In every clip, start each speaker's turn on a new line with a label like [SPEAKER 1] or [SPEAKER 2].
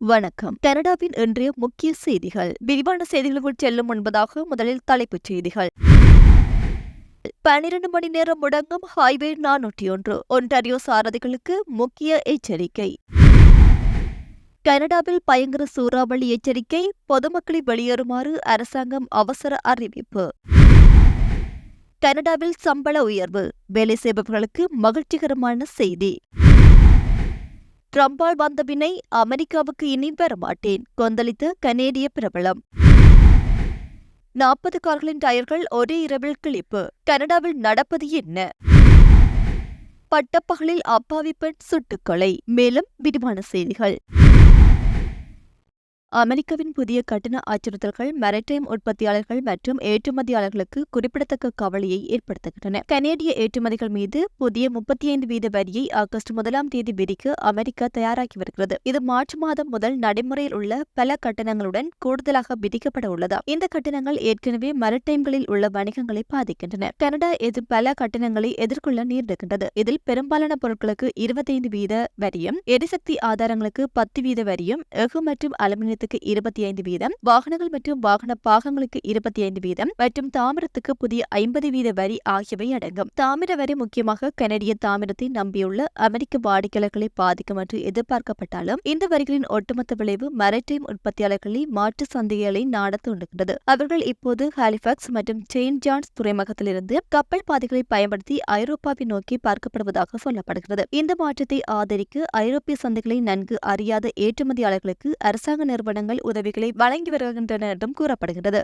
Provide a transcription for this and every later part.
[SPEAKER 1] வணக்கம். கனடாவின் இன்றைய முக்கிய செய்திகள். விரிவான செய்திகளுக்குள் செல்லும் முன்பதாக முதலில் தலைப்புச் செய்திகள். பனிரெண்டு மணி நேரம் முடங்கும் ஹைவே நானூற்றி ஒன்று. ஒன்டாரியோ சாரதிகளுக்கு முக்கிய எச்சரிக்கை. கனடாவில் பயங்கர சூறாவளி எச்சரிக்கை. பொதுமக்களை வெளியேறுமாறு அரசாங்கம் அவசர அறிவிப்பு. கனடாவில் சம்பள உயர்வு. வேலை செய்பவர்களுக்கு மகிழ்ச்சிகரமான செய்தி. ட்ரம்பால் வந்த வினை அமெரிக்காவுக்கு இனி வரமாட்டேன் கொந்தளித்த கனேடிய பிரபலம். நாற்பது கார்களின் டயர்கள் ஒரே இரவில் கிளிப்பு கனடாவில் நடப்பது என்ன? பட்டப்பகலில் அப்பாவி பெண் சுட்டுக்கொலை மேலும் விரிவான செய்திகள். அமெரிக்காவின் புதிய கட்டண அச்சுறுத்தல்கள் மெரிடைம் உற்பத்தியாளர்கள் மற்றும் ஏற்றுமதியாளர்களுக்கு குறிப்பிடத்தக்க கவலையை ஏற்படுத்துகின்றன. கனேடிய ஏற்றுமதிகள் மீது புதிய முப்பத்தி ஐந்து வீத வரியை ஆகஸ்ட் முதலாம் தேதி விதிக்க அமெரிக்கா தயாராகி வருகிறது. இது மார்ச் மாதம் முதல் நடைமுறையில் உள்ள பல கட்டணங்களுடன் கூடுதலாக விதிக்கப்பட உள்ளதா இந்த கட்டணங்கள் ஏற்கனவே மெரிடைம்களில் உள்ள வணிகங்களை பாதிக்கின்றன. கனடா எது பல கட்டணங்களை எதிர்கொள்ள நேரிடுகின்றது. இதில் பெரும்பாலான பொருட்களுக்கு இருபத்தைந்து வீத வரியும் எரிசக்தி ஆதாரங்களுக்கு பத்து வீத வரியும் எஃகு மற்றும் அலுமினிய தாமிரத்துக்கு இருபத்தி ஐந்து வீதம் வாகனங்கள் மற்றும் வாகன பாகங்களுக்கு இருபத்தி ஐந்து வீதம் மற்றும் தாமிரத்துக்கு புதிய ஐம்பது வீத வரி ஆகியவை அடங்கும். தாமிர வரி முக்கியமாக கனடிய தாமிரத்தை நம்பியுள்ள அமெரிக்க வாடிக்கையாளர்களை பாதிக்கும் என்று எதிர்பார்க்கப்பட்டாலும் இந்த வரிகளின் ஒட்டுமொத்த விளைவு மரைடைம் உற்பத்தியாளர்களை மாற்று சந்தைகளை நாட தூண்டுகின்றது. அவர்கள் இப்போது ஹாலிபாக்ஸ் மற்றும் செயின்ட் ஜான்ஸ் துறைமுகத்திலிருந்து கப்பல் பாதைகளை பயன்படுத்தி ஐரோப்பாவை நோக்கி பார்க்கப்படுவதாக சொல்லப்படுகிறது. இந்த மாற்றத்தை ஆதரிக்க ஐரோப்பிய சந்தைகளை நன்கு அறியாத ஏற்றுமதியாளர்களுக்கு அரசாங்க நிறுவனம் நிறுவனங்கள் உதவிகளை வழங்கி வருகின்றன என்றும் கூறப்படுகிறது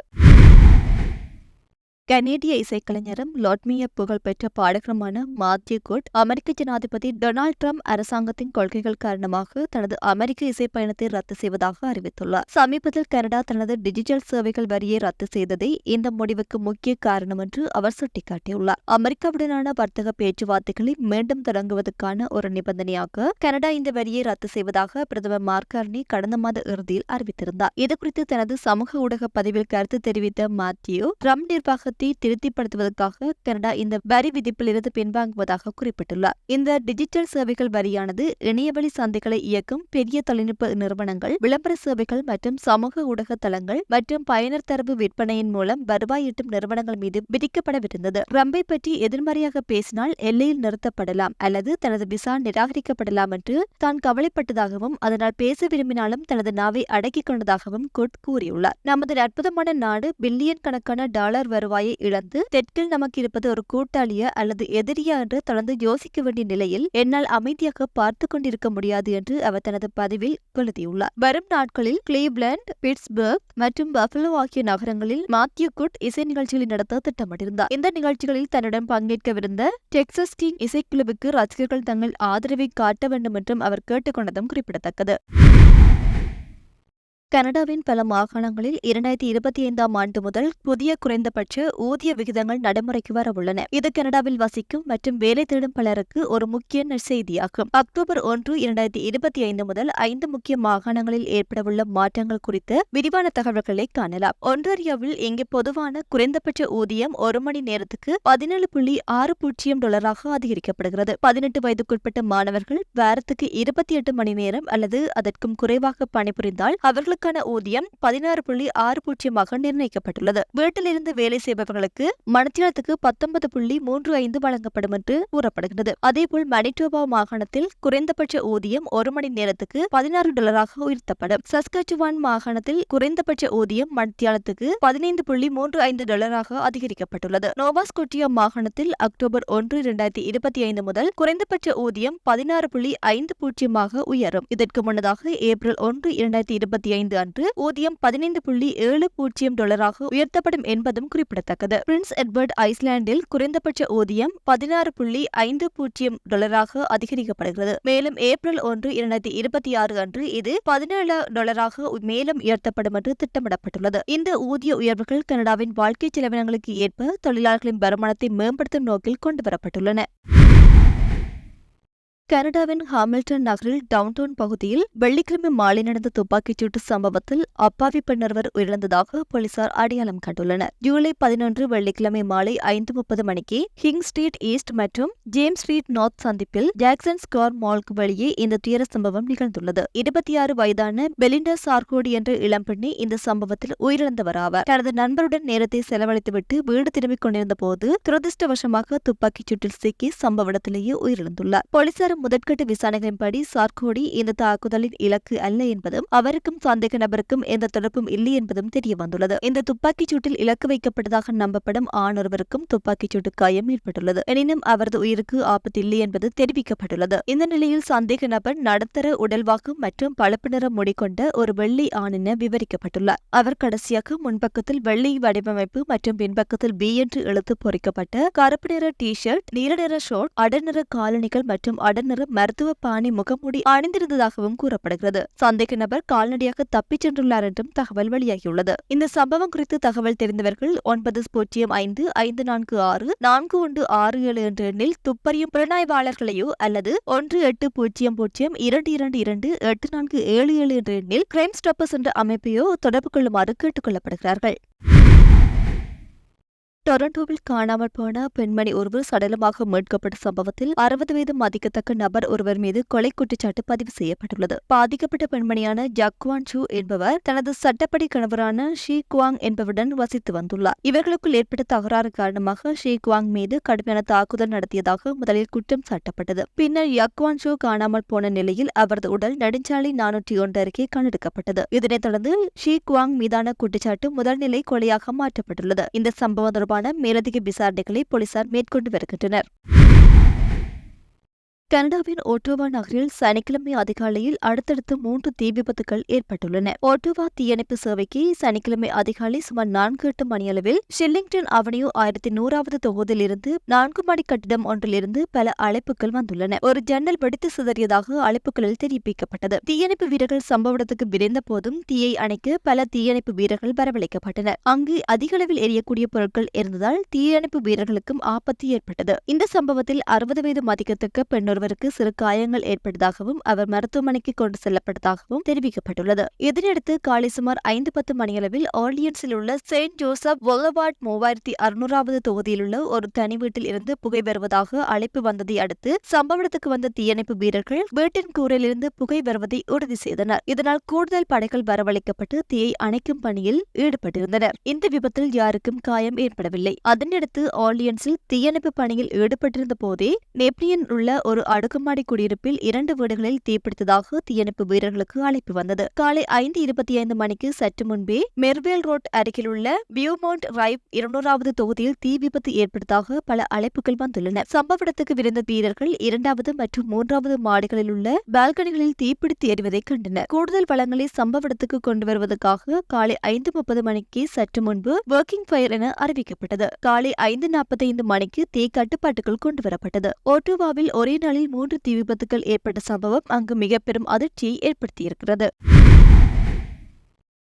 [SPEAKER 1] கனேடிய இசைக்கலைஞரும் லாட்மிய புகழ்பெற்ற பாடகருமான மாத்யூ குட் அமெரிக்க ஜனாதிபதி டொனால்ட் ட்ரம்ப் அரசாங்கத்தின் கொள்கைகள் காரணமாக தனது அமெரிக்க இசை பயணத்தை ரத்து செய்வதாக அறிவித்துள்ளார். சமீபத்தில் கனடா தனது டிஜிட்டல் சேவைகள் வரியை ரத்து செய்ததே இந்த முடிவுக்கு முக்கிய காரணம் என்று அவர் சுட்டிக்காட்டியுள்ளார். அமெரிக்காவுடனான வர்த்தக பேச்சுவார்த்தைகளை மீண்டும் தொடங்குவதற்கான ஒரு நிபந்தனையாக கனடா இந்த வரியை ரத்து செய்வதாக பிரதமர் மார்கார்னி கடந்த மாத இறுதியில் அறிவித்திருந்தார். இதுகுறித்து தனது சமூக ஊடக பதிவில் கருத்து தெரிவித்த மாத்யூ ட்ரம்ப் நிர்வாக சட்டத்தை திருப்திப்படுத்துவதற்காக கனடா இந்த வரி விதிப்பிலிருந்து பின்வாங்குவதாக குறிப்பிட்டுள்ளார். இந்த டிஜிட்டல் சேவைகள் வரியானது இணையவழி சந்தைகளை இயக்கும் பெரிய தொழில்நுட்ப நிறுவனங்கள் விளம்பர சேவைகள் மற்றும் சமூக ஊடக தளங்கள் மற்றும் பயனர் தரவு விற்பனையின் மூலம் வருவாய் ஈட்டும் நிறுவனங்கள் மீது விதிக்கப்படவிருந்தது. ரம்பை பற்றி எதிர்மறையாக பேசினால் எல்லையில் நிறுத்தப்படலாம் அல்லது தனது விசா நிராகரிக்கப்படலாம் என்று தான் கவலைப்பட்டதாகவும் அதனால் பேச விரும்பினாலும் தனது நாவை அடக்கிக் கொண்டதாகவும் குட் கூறியுள்ளார். நமது அற்புதமான நாடு பில்லியன் கணக்கான டாலர் வருவாய் தாயை இழந்து தெற்கில் நமக்கு இருப்பது ஒரு கூட்டாளியா அல்லது எதிரியா என்று தொடர்ந்து யோசிக்க வேண்டிய நிலையில் என்னால் அமைதியாக பார்த்து கொண்டிருக்க முடியாது என்று அவர் தனது பதிவில் எழுதியுள்ளார் வரும் நாட்களில் கிளீவ்லேண்ட் பிட்ஸ்பர்க் மற்றும் பஃபலோ ஆகிய நகரங்களில் மாத்யூ குட் இசை நிகழ்ச்சிகளை நடத்த திட்டமிட்டிருந்தார். இந்த நிகழ்ச்சிகளில் தன்னுடன் பங்கேற்கவிருந்த டெக்சஸ் கிங் இசைக்குழுவுக்கு ரசிகர்கள் தங்கள் ஆதரவை காட்ட வேண்டும் என்றும் அவர் கேட்டுக்கொண்டதும் குறிப்பிடத்தக்கது. கனடாவின் பல மாகாணங்களில் இரண்டாயிரத்தி இருபத்தி ஐந்தாம் ஆண்டு முதல் புதிய குறைந்தபட்ச ஊதிய விகிதங்கள் நடைமுறைக்கு வர உள்ளன. இது கனடாவில் வசிக்கும் மற்றும் வேலை தேடும் பலருக்கு ஒரு முக்கிய செய்தியாகும் அக்டோபர் ஒன்று இரண்டாயிரத்தி இருபத்தி ஐந்து முதல் ஐந்து முக்கிய மாகாணங்களில் ஏற்படவுள்ள மாற்றங்கள் குறித்த விரிவான தகவல்களை காணலாம். ஒன்றாரியாவில் இங்கு பொதுவான குறைந்தபட்ச ஊதியம் ஒரு மணி நேரத்துக்கு பதினேழு புள்ளி ஆறு பூஜ்ஜியம் டாலராக அதிகரிக்கப்படுகிறது. பதினெட்டு வயதுக்குட்பட்ட மாணவர்கள் வாரத்துக்கு இருபத்தி எட்டு மணி நேரம் அல்லது அதற்கும் குறைவாக பணிபுரிந்தால் அவர்களுக்கு பெண்களுக்கான ஊதியம் பதினாறு புள்ளி ஆறு பூஜ்ஜியமாக நிர்ணயிக்கப்பட்டுள்ளது. வீட்டிலிருந்து வேலை செய்பவர்களுக்கு மணித்தியாலத்துக்கு பத்தொன்பது புள்ளி மூன்று ஐந்து வழங்கப்படும் என்று கூறப்படுகிறது அதேபோல் மணிட்டோபா மாகாணத்தில் குறைந்தபட்ச ஊதியம் ஒரு மணி நேரத்துக்கு பதினாறு டாலராக உயர்த்தப்படும். சஸ்கச்சுவான் மாகாணத்தில் குறைந்தபட்ச ஊதியம் மணித்தியாலத்துக்கு பதினைந்து புள்ளி மூன்று ஐந்து டாலராக அதிகரிக்கப்பட்டுள்ளது. நோவாஸ்கோட்டியா மாகாணத்தில் அக்டோபர் ஒன்று இரண்டாயிரத்தி இருபத்தி ஐந்து முதல் குறைந்தபட்ச ஊதியம் பதினாறு புள்ளி ஐந்து பூஜ்ஜியமாக உயரும். இதற்கு முன்னதாக ஏப்ரல் ஒன்று இரண்டாயிரத்தி இருபத்தி ஐந்து ஐந்து அன்று ஊதியம் பதினைந்து புள்ளி ஏழு பூஜ்ஜியம் டாலராக உயர்த்தப்படும் என்பதும் குறிப்பிடத்தக்கது. பிரின்ஸ் எட்வர்ட் ஐஸ்லாண்டில் குறைந்தபட்ச ஊதியம் பதினாறு புள்ளி ஐந்து பூஜ்ஜியம் டாலராக அதிகரிக்கப்படுகிறது. மேலும் ஏப்ரல் ஒன்று இரண்டாயிரத்தி இருபத்தி ஆறு அன்று இது பதினேழு டாலராக மேலும் உயர்த்தப்படும் என்று திட்டமிடப்பட்டுள்ளது. இந்த ஊதிய உயர்வுகள் கனடாவின் வாழ்க்கை செலவினங்களுக்கு ஏற்ப தொழிலாளர்களின் வருமானத்தை மேம்படுத்தும் நோக்கில் கொண்டுவரப்பட்டுள்ளன. கனடாவின் ஹாமில்டன் நகரில் டவுன்டவுன் பகுதியில் வெள்ளிக்கிழமை மாலை நடந்த துப்பாக்கிச்சூட்டு சம்பவத்தில் அப்பாவி பெண்ணொருவர் உயிரிழந்ததாக போலீசார் அடையாளம் கண்டுள்ளனர். ஜூலை பதினொன்று வெள்ளிக்கிழமை மாலை ஐந்து முப்பது மணிக்கு ஹிங் ஸ்ட்ரீட் ஈஸ்ட் மற்றும் ஜேம்ஸ் ஸ்ட்ரீட் நார்த் சந்திப்பில் ஜாக்சன் ஸ்கார் மால்க்கு வெளியே இந்த துயர சம்பவம் நிகழ்ந்துள்ளது. இருபத்தி ஆறு வயதான பெலிண்டா சார்கோடி என்ற இளம்பெண்ணே இந்த சம்பவத்தில் உயிரிழந்தவர் ஆவார். தனது நண்பருடன் நேரத்தை செலவழித்துவிட்டு வீடு திரும்பிக் கொண்டிருந்த போது துரதிருஷ்டவசமாக துப்பாக்கிச் சூட்டில் சிக்கி சம்பவ இடத்திலேயே உயிரிழந்துள்ளார். போலீசார் முதற்கட்ட விசாரணைகளின்படி சார்கோடி இந்த தாக்குதலின் இலக்கு அல்ல என்பதும் அவருக்கும் சந்தேக நபருக்கும் எந்த தொடர்பும் இல்லை என்பதும் தெரியவந்துள்ளது. இந்த துப்பாக்கிச் சூட்டில் இலக்கு வைக்கப்பட்டதாக நம்பப்படும் ஆண் ஒருவருக்கும் துப்பாக்கிச் சூட்டு காயம் ஏற்பட்டுள்ளது. எனினும் அவரது உயிருக்கு ஆபத்து இல்லை என்பது தெரிவிக்கப்பட்டுள்ளது. இந்த நிலையில் சந்தேக நபர் நடுத்தர உடல்வாக்கு மற்றும் பழுப்பு நிற முடி கொண்ட ஒரு வெள்ளை ஆண் என விவரிக்கப்பட்டுள்ளார். அவர் கடைசியாக முன்பக்கத்தில் வெள்ளை வடிவமைப்பு மற்றும் பின்பக்கத்தில் பி என்று எழுத்து பொறிக்கப்பட்ட கருப்பு நிற டி ஷர்ட் நீல நிற ஷோர்ட் அடர்நிற காலணிகள் மற்றும் அடர்நிற மருத்துவ பாணி முகமூடி அணிந்திருந்ததாகவும் கூறப்படுகிறது. சந்தேக நபர் கால்நடையாக தப்பிச் சென்றுள்ளார் என்றும் தகவல் வெளியாகியுள்ளது. இந்த சம்பவம் குறித்து தகவல் தெரிந்தவர்கள் ஒன்பது பூஜ்ஜியம் ஐந்து ஐந்து நான்கு ஆறு நான்கு ஒன்று ஆறு ஏழு என்ற எண்ணில் துப்பறியும் புலனாய்வாளர்களையோ அல்லது ஒன்று எட்டு பூஜ்ஜியம் பூஜ்ஜியம் இரண்டு இரண்டு இரண்டு எட்டு நான்கு ஏழு ஏழு என்ற எண்ணில் கிரைம் ஸ்டாப்பர்ஸ் என்ற அமைப்பையோ தொடர்பு கொள்ளுமாறு கேட்டுக் கொள்ளப்படுகிறார்கள். டொரண்டோவில் காணாமல் போன பெண்மணி ஒருவர் சடலமாக மீட்கப்பட்ட சம்பவத்தில் அறுபது வயது மதிக்கத்தக்க நபர் ஒருவர் மீது கொலை குற்றச்சாட்டு பதிவு செய்யப்பட்டுள்ளது. பாதிக்கப்பட்ட பெண்மணியான ஜக்வான் சூ என்பவர் தனது சட்டப்படி கணவரான ஷீ குவாங் என்பவருடன் வசித்து வந்துள்ளார். இவர்களுக்குள் ஏற்பட்ட தகராறு காரணமாக ஷீ குவாங் மீது கடுமையான தாக்குதல் நடத்தியதாக முதலில் குற்றம் சாட்டப்பட்டது. பின்னர் யக்வான் ஷூ காணாமல் போன நிலையில் அவரது உடல் நெடுஞ்சாலை நானூற்றி ஒன்று அருகே கண்டெடுக்கப்பட்டது. இதனைத் தொடர்ந்து ஷீ குவாங் மீதான குற்றச்சாட்டு முதல்நிலை கொலையாக மாற்றப்பட்டுள்ளது. இந்த சம்பவம் தொடர்பான மேலதிக விசாரணைகளை போலீசார் மேற்கொண்டு வருகின்றனர். கனடாவின் ஓட்டோவா நகரில் சனிக்கிழமை அதிகாலையில் அடுத்தடுத்து மூன்று தீ விபத்துகள் ஏற்பட்டுள்ளன. ஓட்டோவா தீயணைப்பு சேவைக்கு சனிக்கிழமை அதிகாலை சுமார் நான்கு எட்டு மணியளவில் ஷில்லிங்டன் அவனியூ ஆயிரத்தி நூறாவது தொகுதியிலிருந்து நான்கு மாடி கட்டிடம் ஒன்றிலிருந்து பல அழைப்புகள் வந்துள்ளன. ஒரு ஜன்னல் வெடித்து சிதறியதாக அழைப்புகளில் தெரிவிக்கப்பட்டது. தீயணைப்பு வீரர்கள் சம்பவ இடத்துக்கு விரைந்த போதும் தீயை அணைக்க பல தீயணைப்பு வீரர்கள் வரவழைக்கப்பட்டனர். அங்கு அதிக அளவில் எரியக்கூடிய பொருட்கள் இருந்ததால் தீயணைப்பு வீரர்களுக்கும் ஆபத்து ஏற்பட்டது. இந்த சம்பவத்தில் அறுபது வயது மதிக்கத்தக்க பெண்ணொரு அவருக்கு சிறு காயங்கள் ஏற்பட்டதாகவும் அவர் மருத்துவமனைக்கு கொண்டு செல்லப்பட்டதாகவும் தெரிவிக்கப்பட்டுள்ளது. இதனையடுத்து காலை சுமார் ஐந்து பத்து மணியளவில் ஆர்லியன்ஸில் உள்ள செயின்ட் ஜோசப் ஒலவார்ட் மூவாயிரத்தி அறுநூறாவது தொகுதியிலுள்ள ஒரு தனி வீட்டில் இருந்து புகை வருவதாக அழைப்பு வந்ததை அடுத்து சம்பவ இடத்துக்கு வந்த தீயணைப்பு வீரர்கள் வீட்டின் கூரையிலிருந்து புகை வருவதை உறுதி செய்தனர். இதனால் கூடுதல் படைகள் வரவழைக்கப்பட்டு தீயை அணைக்கும் பணியில் ஈடுபட்டிருந்தனர். இந்த விபத்தில் யாருக்கும் காயம் ஏற்படவில்லை. அதனையடுத்து ஆர்லியன்ஸில் தீயணைப்பு பணியில் ஈடுபட்டிருந்த போதே நெப்னியன் உள்ள ஒரு அடுக்குமாடி குடியிருப்பில் இரண்டு வீடுகளில் தீப்பிடித்ததாக தீயணைப்பு வீரர்களுக்கு அழைப்பு வந்தது. காலை ஐந்து இருபத்தி ஐந்து மணிக்கு சற்று முன்பே மெர்வேல் ரோட் அருகிலுள்ள வியூமவுண்ட் ரைவ் இருநூறாவது தொகுதியில் தீ விபத்து ஏற்பட்டதாக பல அழைப்புகள் வந்துள்ளன. சம்பவ இடத்துக்கு விரைந்த வீரர்கள் இரண்டாவது மற்றும் மூன்றாவது மாடிகளில் உள்ள பால்கனிகளில் தீப்பிடித்து எறிவதை கண்டனர். கூடுதல் வளங்களை சம்பவ இடத்துக்கு கொண்டு வருவதற்காக காலை ஐந்து முப்பது மணிக்கு சற்று முன்பு ஒர்க்கிங் ஃபயர் என அறிவிக்கப்பட்டது. காலை ஐந்து நாற்பத்தைந்து மணிக்கு தீ கட்டுப்பாட்டுக்குள் கொண்டு வரப்பட்டது ஓட்டோவாவில் ஒரே நாள் நாளில் மூன்று தீ விபத்துகள் ஏற்பட்ட சம்பவம் அங்கு மிக பெரும் அதிர்ச்சியை ஏற்படுத்தியிருக்கிறது.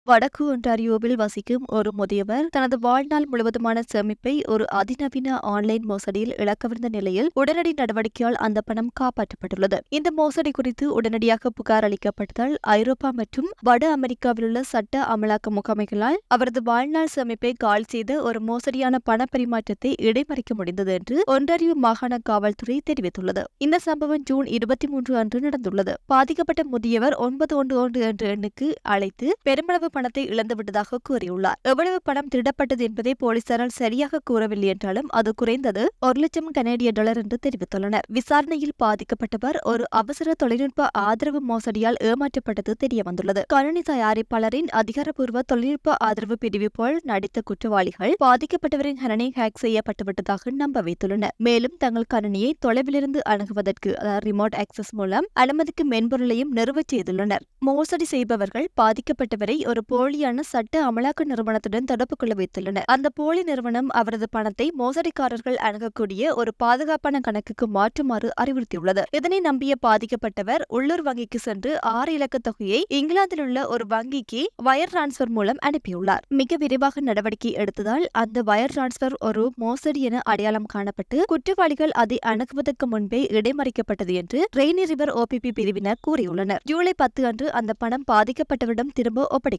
[SPEAKER 1] வடக்கு ஒன்டாரியோவில் வசிக்கும் ஒரு முதியவர் தனது வாழ்நாள் முழுவதுமான சேமிப்பை ஒரு அதிநவீன ஆன்லைன் மோசடியில் இழக்கவிருந்த நிலையில் உடனடி நடவடிக்கையால் அந்த பணம் காப்பாற்றப்பட்டுள்ளது. இந்த மோசடி குறித்து உடனடியாக புகார் அளிக்கப்பட்டதால் ஐரோப்பா மற்றும் வட அமெரிக்காவில் உள்ள சட்ட அமலாக்க முகமைகளால் அவரது வாழ்நாள் சேமிப்பை கால் செய்த ஒரு மோசடியான பண பரிமாற்றத்தை இடைமறிக்க முடிந்தது என்று ஒன்டாரியோ மாகாண காவல்துறை தெரிவித்துள்ளது. இந்த சம்பவம் ஜூன் இருபத்தி மூன்று அன்று நடந்துள்ளது. பாதிக்கப்பட்ட முதியவர் ஒன்பது ஒன்று ஒன்று என்ற எண்ணுக்கு அழைத்து பெருமளவு பணத்தை இழந்துவிட்டதாக கூறியுள்ளார். எவ்வளவு பணம் திருடப்பட்டது என்பதை போலீசாரால் சரியாக கூறவில்லை என்றாலும் அது குறைந்தது ஒரு லட்சம் கனேடிய டாலர் என்று தெரிவித்துள்ளனர். விசாரணையில் பாதிக்கப்பட்டவர் ஒரு அவசர தொழில்நுட்ப ஆதரவு மோசடியால் ஏமாற்றப்பட்டது தெரியவந்துள்ளது. கணினி தயாரிப்பாளரின் அதிகாரப்பூர்வ தொழில்நுட்ப ஆதரவு பிரிவு போல் நடித்த குற்றவாளிகள் பாதிக்கப்பட்டவரின் கணனி ஹேக் செய்யப்பட்டுவிட்டதாக நம்ப வைத்துள்ளனர். மேலும் தங்கள் கணினியை தொலைவிலிருந்து அணுகுவதற்கு அதாவது ரிமோட் ஆக்சஸ் மூலம் அனுமதிக்கும் மென்பொருளையும் நிறுவச் செய்துள்ளனர். மோசடி செய்பவர்கள் பாதிக்கப்பட்டவரை ஒரு ஒரு போலியான சட்ட அமலாக்க நிறுவனத்துடன் தொடர்பு கொள்ள வைத்துள்ளனர். அந்த போலி நிறுவனம் அவரது பணத்தை மோசடிக்காரர்கள் அணுகக்கூடிய ஒரு பாதுகாப்பான கணக்குக்கு மாற்றுமாறு அறிவுறுத்தியுள்ளது. இதனை நம்பிய பாதிக்கப்பட்டவர் உள்ளூர் வங்கிக்கு சென்று ஆறு இலக்க தொகையை இங்கிலாந்தில் உள்ள ஒரு வங்கிக்கு வயர் டிரான்ஸ்பர் மூலம் அனுப்பியுள்ளார். மிக விரைவாக நடவடிக்கை எடுத்ததால் அந்த வயர் டிரான்ஸ்பர் ஒரு மோசடி என அடையாளம் காணப்பட்டு குற்றவாளிகள் அதை அணுகுவதற்கு முன்பே இடைமறிக்கப்பட்டது என்று ரெய்னி ரிவர் ஓபிபி பிரிவினர் கூறியுள்ளனர். ஜூலை பத்து அன்று அந்த பணம் பாதிக்கப்பட்டவரிடம் திரும்ப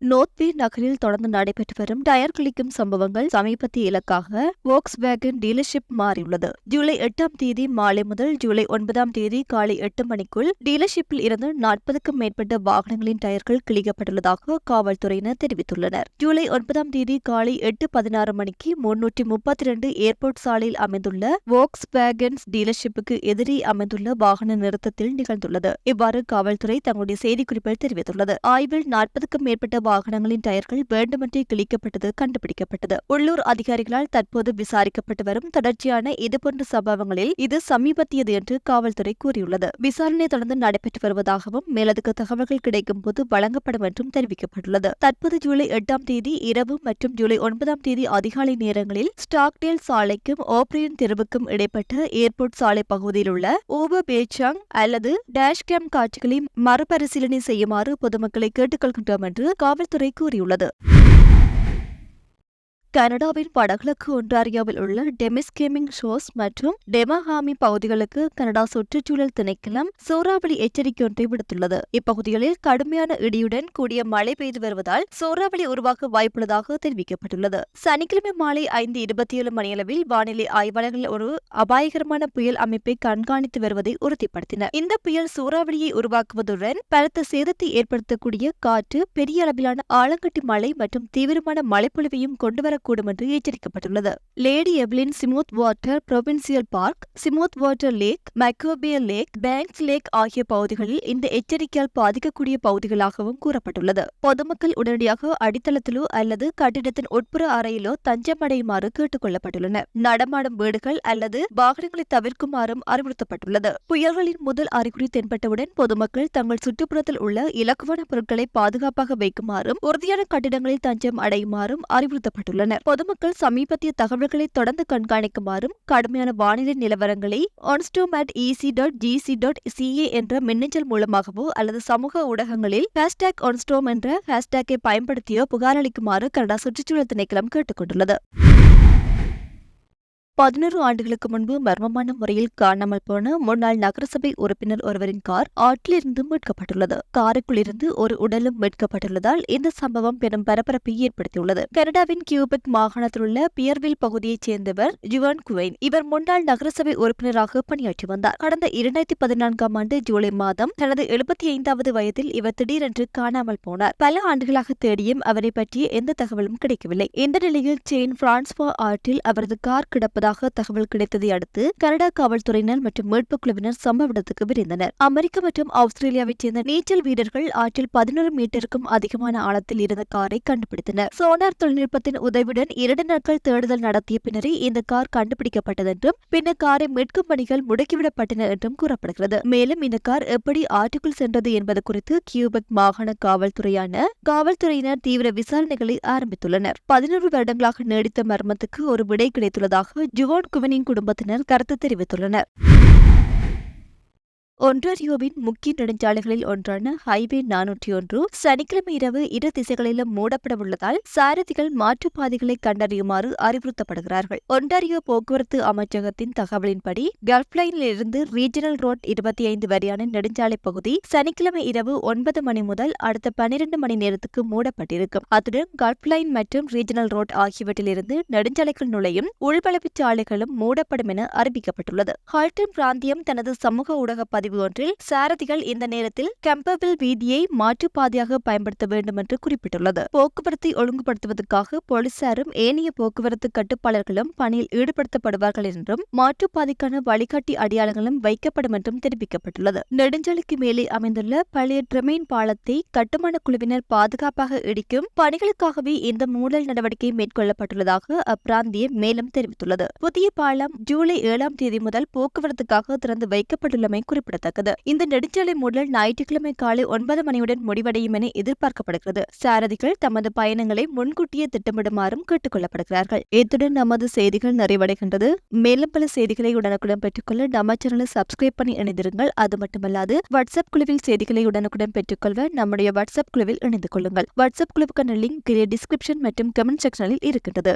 [SPEAKER 1] நோர்த்வே நகரில் தொடர்ந்து நடைபெற்று வரும் டயர் கிளிக்கும் சம்பவங்கள் சமீபத்திய இலக்காக வோக்ஸ் வேகன் டீலர்ஷிப் மாறியுள்ளது. ஜூலை எட்டாம் தேதி மாலை முதல் ஜூலை ஒன்பதாம் தேதி காலை எட்டு மணிக்குள் டீலர்ஷிப்பில் இருந்து நாற்பதுக்கும் மேற்பட்ட வாகனங்களின் டயர்கள் கிழிக்கப்பட்டுள்ளதாக காவல்துறையினர் தெரிவித்துள்ளனர். ஜூலை ஒன்பதாம் தேதி காலை எட்டு பதினாறு மணிக்கு முன்னூற்றி முப்பத்தி இரண்டு ஏர்போர்ட் சாலையில் அமைந்துள்ள வோக்ஸ் வேகன்ஸ் டீலர்ஷிப்புக்கு எதிரே அமைந்துள்ள வாகன நிறுத்தத்தில் நிகழ்ந்துள்ளது. இவ்வாறு காவல்துறை தங்களுடைய செய்திக்குறிப்பில் தெரிவித்துள்ளது. ஆய்வில் நாற்பதுக்கும் மேற்பட்ட வாகனங்களின் டயர்கள் வேண்டுமென்றே கிழிக்கப்பட்டது கண்டுபிடிக்கப்பட்டது. உள்ளூர் அதிகாரிகளால் தற்போது விசாரிக்கப்பட்டு வரும் தொடர்ச்சியான இதுபோன்ற சம்பவங்களில் இது சமீபத்தியது என்று காவல்துறை கூறியுள்ளது. விசாரணை தொடர்ந்து நடைபெற்று வருவதாகவும் மேலதிக தகவல்கள் கிடைக்கும் போது வழங்கப்படும் என்றும் தெரிவிக்கப்பட்டுள்ளது. தற்போது ஜூலை எட்டாம் தேதி இரவு மற்றும் ஜூலை ஒன்பதாம் தேதி அதிகாலை நேரங்களில் ஸ்டாக்டேல் சாலைக்கும் ஓப்ரியன் தெருவுக்கும் இடைப்பட்ட ஏர்போர்ட் சாலை பகுதியில் உள்ள ஓவர் பேச்சாங் அல்லது டேஷ்கேம் காட்சிகளை மறுபரிசீலனை செய்யுமாறு பொதுமக்களை கேட்டுக்கொள்கின்றோம் என்று காவல்துறை கூறியுள்ளது. கனடாவின் வடகிழக்கு ஒன்றாரியாவில் உள்ள டெமிஸ் கேமிங் ஷோஸ் மற்றும் டெமஹாமி பகுதிகளுக்கு கனடா சுற்றுச்சூழல் திணைக்களம் சூறாவளி எச்சரிக்கை ஒன்றை விடுத்துள்ளது. இப்பகுதிகளில் கடுமையான இடியுடன் கூடிய மழை பெய்து வருவதால் சூறாவளி உருவாக வாய்ப்புள்ளதாக தெரிவிக்கப்பட்டுள்ளது. சனிக்கிழமை மாலை ஐந்து இருபத்தி ஏழு மணியளவில் வானிலை ஆய்வாளர்கள் ஒரு அபாயகரமான புயல் அமைப்பை கண்காணித்து வருவதை உறுதிப்படுத்தினர். இந்த புயல் சூறாவளியை உருவாக்குவதுடன் பலத்த சேதத்தை ஏற்படுத்தக்கூடிய காற்று பெரிய அளவிலான ஆலங்கட்டி மழை மற்றும் தீவிரமான மழைப்பொழிவையும் கொண்டுவர இருக்கக்கூடும் என்று எச்சரிக்கப்பட்டுள்ளது. Lady Evelyn Smoothwater Provincial Park Smoothwater Lake Microbial Lake Banks Lake ஆகிய பகுதிகளில் இந்த எச்சரிக்கையால் பாதிக்கக்கூடிய பகுதிகளாகவும் கூறப்பட்டுள்ளது. பொதுமக்கள் உடனடியாக அடித்தளத்திலோ அல்லது கட்டிடத்தின் உட்புற அறையிலோ தஞ்சமடையுமாறு கேட்டுக் கொள்ளப்பட்டுள்ளனர். நடமாடும் வீடுகள் அல்லது வாகனங்களை தவிர்க்குமாறும் அறிவுறுத்தப்பட்டுள்ளது. புயல்களின் முதல் அறிகுறி தென்பட்டவுடன் பொதுமக்கள் தங்கள் சுற்றுப்புறத்தில் உள்ள இலக்குவான பொருட்களை பாதுகாப்பாக வைக்குமாறும் உறுதியான கட்டிடங்களில் தஞ்சம் அடையுமாறும் அறிவுறுத்தப்பட்டுள்ளனர் பொதுமக்கள் சமீபத்திய தகவல்களை தொடர்ந்து கண்காணிக்குமாறும் கடுமையான வானிலை நிலவரங்களை onstorm at EC dot GC dot CA என்ற மின்னஞ்சல் மூலமாகவோ அல்லது சமூக ஊடகங்களில் ஹேஷ்டேக் ஒன்ஸ்டோம் என்ற ஹேஷ்டேக்கை பயன்படுத்தியோ புகாரளிக்குமாறு கனடா சுற்றுச்சூழல் திணைக்களம் கேட்டுக் கொண்டுள்ளது பதினோரு ஆண்டுகளுக்கு முன்பு மர்மமான முறையில் காணாமல் போன முன்னாள் நகரசபை உறுப்பினர் ஒருவரின் கார் ஆற்றிலிருந்து மீட்கப்பட்டுள்ளது. காருக்குள் இருந்து ஒரு உடலும் மீட்கப்பட்டுள்ளதால் இந்த சம்பவம் பெரும் பரபரப்பை ஏற்படுத்தியுள்ளது. கனடாவின் கியூபெக் மாகாணத்தில் உள்ள பியர்வில் பகுதியைச் சேர்ந்தவர் ஜுவான் குவைன் இவர் முன்னாள் நகரசபை உறுப்பினராக பணியாற்றி வந்தார். கடந்த இரண்டாயிரத்தி பதினான்காம் ஆண்டு ஜூலை மாதம் தனது எழுபத்தி ஐந்தாவது வயதில் இவர் திடீரென்று காணாமல் போனார். பல ஆண்டுகளாக தேடியும் அவரை பற்றிய எந்த தகவலும் கிடைக்கவில்லை. இந்த நிலையில் செயின் பிரான்ஸ்வா ஆற்றில் அவரது கார் இருப்பதாக தகவல் கிடைத்ததை அடுத்து கனடா காவல்துறையினர் மற்றும் மீட்புக் குழுவினர் சம்பவ இடத்துக்கு விரைந்தனர். அமெரிக்க மற்றும் ஆஸ்திரேலியாவைச் சேர்ந்த நீச்சல் வீரர்கள் ஆற்றில் பதினோரு மீட்டருக்கும் அதிகமான ஆழத்தில் இருந்த காரை கண்டுபிடித்தனர். சோனார் தொழில்நுட்பத்தின் உதவியுடன் இரண்டு நாட்கள் தேடுதல் நடத்திய பின்னரே இந்த கார் கண்டுபிடிக்கப்பட்டது என்றும் பின்னர் காரை மீட்கும் பணிகள் முடுக்கிவிடப்பட்டன என்றும் கூறப்படுகிறது. மேலும் இந்த கார் எப்படி ஆற்றுக்குள் சென்றது என்பது குறித்து கியூபெக் மாகாண காவல்துறையான காவல்துறையினர் தீவிர விசாரணைகளை ஆரம்பித்துள்ளனர். பதினோரு வருடங்களாக நீடித்த மர்மத்துக்கு ஒரு விடை கிடைத்துள்ளதாக ஜுவோட் குவனின் குடும்பத்தினர் கருத்து தெரிவித்துள்ளனர். ஒன்ராரியோவின் முக்கிய நெடுஞ்சாலைகளில் ஒன்றான ஹைவே நானூற்றி ஒன்று சனிக்கிழமை இரவு இரு திசைகளிலும் மூடப்பட உள்ளதால் சாரதிகள் மாற்றுப்பாதைகளை கண்டறியுமாறு அறிவுறுத்தப்படுகிறார்கள். ஒன்டாரியோ போக்குவரத்து அமைச்சகத்தின் தகவலின்படி கல்ஃப்லைனில் இருந்து ரீஜனல் ரோட் இருபத்தி ஐந்து வரையான நெடுஞ்சாலை பகுதி சனிக்கிழமை இரவு ஒன்பது மணி முதல் அடுத்த பனிரெண்டு மணி நேரத்துக்கு மூடப்பட்டிருக்கும். அத்துடன் கல்ஃப்லைன் மற்றும் ரீஜனல் ரோட் ஆகியவற்றிலிருந்து நெடுஞ்சாலைகள் நுழையும் உள்வளவுச் சாலைகளும் மூடப்படும் என அறிவிக்கப்பட்டுள்ளது. ஹால்டன் பிராந்தியம் தனது சமூக ஊடக பதிவு ஒன்றில் சாரதிகள் இந்த நேரத்தில் கம்பபிள் வீதியை மாற்றுப்பாதையாக பயன்படுத்த வேண்டும் என்று குறிப்பிட்டுள்ளது. போக்குவரத்தை ஒழுங்குபடுத்துவதற்காக போலீசாரும் ஏனைய போக்குவரத்து கட்டுப்பாளர்களும் பணியில் ஈடுபடுத்தப்படுவார்கள் என்றும் மாற்றுப்பாதைக்கான வழிகாட்டி அடையாளங்களும் வைக்கப்படும் என்றும் தெரிவிக்கப்பட்டுள்ளது. நெடுஞ்சாலைக்கு மேலே அமைந்துள்ள பழைய ட்ரெமெயின் பாலத்தை கட்டுமான குழுவினர் பாதுகாப்பாக இடிக்கும் பணிகளுக்காகவே இந்த மூடல் நடவடிக்கை மேற்கொள்ளப்பட்டுள்ளதாக அப்பிராந்தியம் மேலும் தெரிவித்துள்ளது. புதிய பாலம் ஜூலை ஏழாம் தேதி முதல் போக்குவரத்துக்காக திறந்து வைக்கப்பட்டுள்ளமை குறிப்பிடத்தக்கது. குறிப்பிடத்தக்கது இந்த நெடுஞ்சாலை மூடல் ஞாயிற்றுக்கிழமை காலை ஒன்பது மணியுடன் முடிவடையும் என எதிர்பார்க்கப்படுகிறது. சாரதிகள் தமது பயணங்களை முன்கூட்டியே திட்டமிடுமாறும் கேட்டுக் கொள்ளப்படுகிறார்கள் இத்துடன் நமது செய்திகள் நிறைவடைகின்றது. மேலும் பல செய்திகளை உடனுக்குடன் பெற்றுக்கொள்ள நம்ம சேனலை சப்ஸ்கிரைப் பண்ணி இணைந்திருங்கள். அது மட்டுமல்லாது வாட்ஸ்அப் குழுவில் செய்திகளை உடனுக்குடன் பெற்றுக்கொள்ள நம்முடைய வாட்ஸ்அப் குழுவில் இணைந்து கொள்ளுங்கள். வாட்ஸ்அப் குழுவுக்கான லிங்க் டிஸ்கிரிப்ஷன் மற்றும் கமெண்ட் செக்ஷனில் இருக்கின்றது.